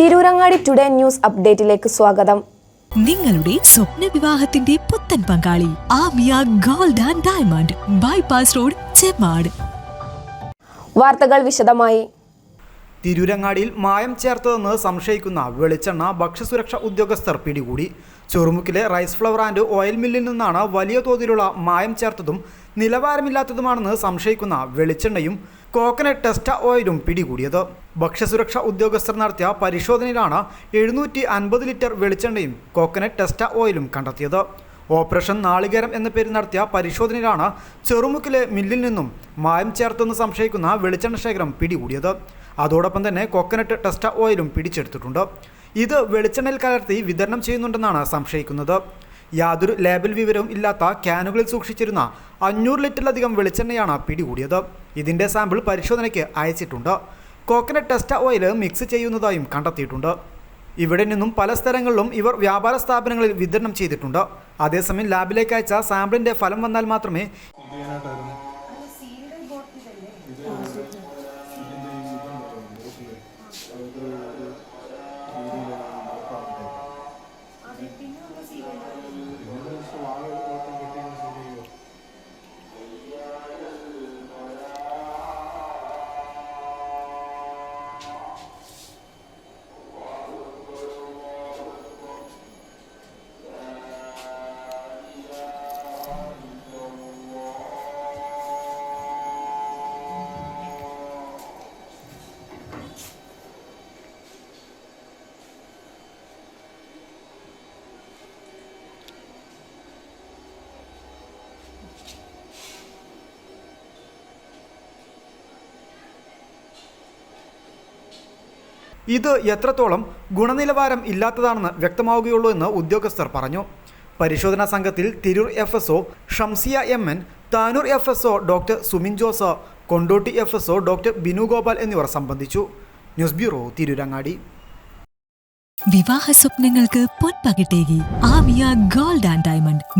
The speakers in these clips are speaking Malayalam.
തിരൂരങ്ങാടി ടുഡേ ന്യൂസ് അപ്ഡേറ്റിലേക്ക് സ്വാഗതം. നിങ്ങളുടെ സ്വപ്ന വിവാഹത്തിന്റെ പുത്തൻ പങ്കാളി Amiya gold and diamond bypass road Chemmad. വാർത്തകൾ വിശദമായി. തിരൂരങ്ങാടിയിൽ മായം ചേർത്തതെന്ന് സംശയിക്കുന്ന വെളിച്ചെണ്ണ ഭക്ഷ്യസുരക്ഷാ ഉദ്യോഗസ്ഥർ പിടികൂടി. ചെറുമുക്കിലെ റൈസ് ഫ്ലവർ ആൻഡ് ഓയിൽ മില്ലിൽ നിന്നാണ് വലിയ തോതിലുള്ള മായം ചേർത്തതും നിലവാരമില്ലാത്തതുമാണെന്ന് സംശയിക്കുന്ന വെളിച്ചെണ്ണയും കോക്കനട്ട് ടെസ്റ്റ ഓയിലും പിടികൂടിയത്. ഭക്ഷ്യസുരക്ഷാ ഉദ്യോഗസ്ഥർ നടത്തിയ പരിശോധനയിലാണ് എഴുന്നൂറ്റി അൻപത് ലിറ്റർ വെളിച്ചെണ്ണയും കോക്കനട്ട് ടെസ്റ്റ ഓയിലും കണ്ടെത്തിയത്. ഓപ്പറേഷൻ നാളികേരം എന്ന പേരിൽ നടത്തിയ പരിശോധനയിലാണ് ചെറുമുക്കിലെ മില്ലിൽ നിന്നും മായം ചേർത്തെന്ന് സംശയിക്കുന്ന വെളിച്ചെണ്ണ ശേഖരം പിടികൂടിയത്. അതോടൊപ്പം തന്നെ കൊക്കനട്ട് ടെസ്റ്റ ഓയിലും പിടിച്ചെടുത്തിട്ടുണ്ട്. ഇത് വെളിച്ചെണ്ണയിൽ കലർത്തി വിതരണം ചെയ്യുന്നുണ്ടെന്നാണ് സംശയിക്കുന്നത്. യാതൊരു ലേബൽ വിവരവും ഇല്ലാത്ത ക്യാനുകളിൽ സൂക്ഷിച്ചിരുന്ന അഞ്ഞൂറ് ലിറ്ററിലധികം വെളിച്ചെണ്ണയാണ് പിടികൂടിയത്. ഇതിന്റെ സാമ്പിൾ പരിശോധനയ്ക്ക് അയച്ചിട്ടുണ്ട്. കോക്കനട്ട് ടെസ്റ്റ ഓയിൽ മിക്സ് ചെയ്യുന്നതായും കണ്ടെത്തിയിട്ടുണ്ട്. ഇവിടെ നിന്നും പല സ്ഥലങ്ങളിലും ഇവർ വ്യാപാര സ്ഥാപനങ്ങളിൽ വിതരണം ചെയ്തിട്ടുണ്ട്. അതേസമയം ലാബിലേക്ക് അയച്ച സാമ്പിളിന്റെ ഫലം വന്നാൽ മാത്രമേ ഇത് എത്രത്തോളം ഗുണനിലവാരം ഇല്ലാത്തതാണെന്ന് വ്യക്തമാവുകയുള്ളൂ എന്ന് ഉദ്യോഗസ്ഥർ പറഞ്ഞു. പരിശോധനാ സംഘത്തിൽ Tirur F S O Shamsiya M N Tanur F S O doctor Sumin Jose Kondotty F S O doctor Binu Gopal എന്നിവർ സംബന്ധിച്ചു. News bureau Tirurangadi. വിവാഹ സ്വപ്നങ്ങൾക്ക് പൊൻപകിട്ടേകി. ആമിയ ഗോൾഡ് ആൻഡ്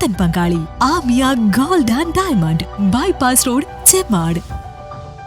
പുത്തൻ പങ്കാളി Amiya gold and diamond bypass road Chemmad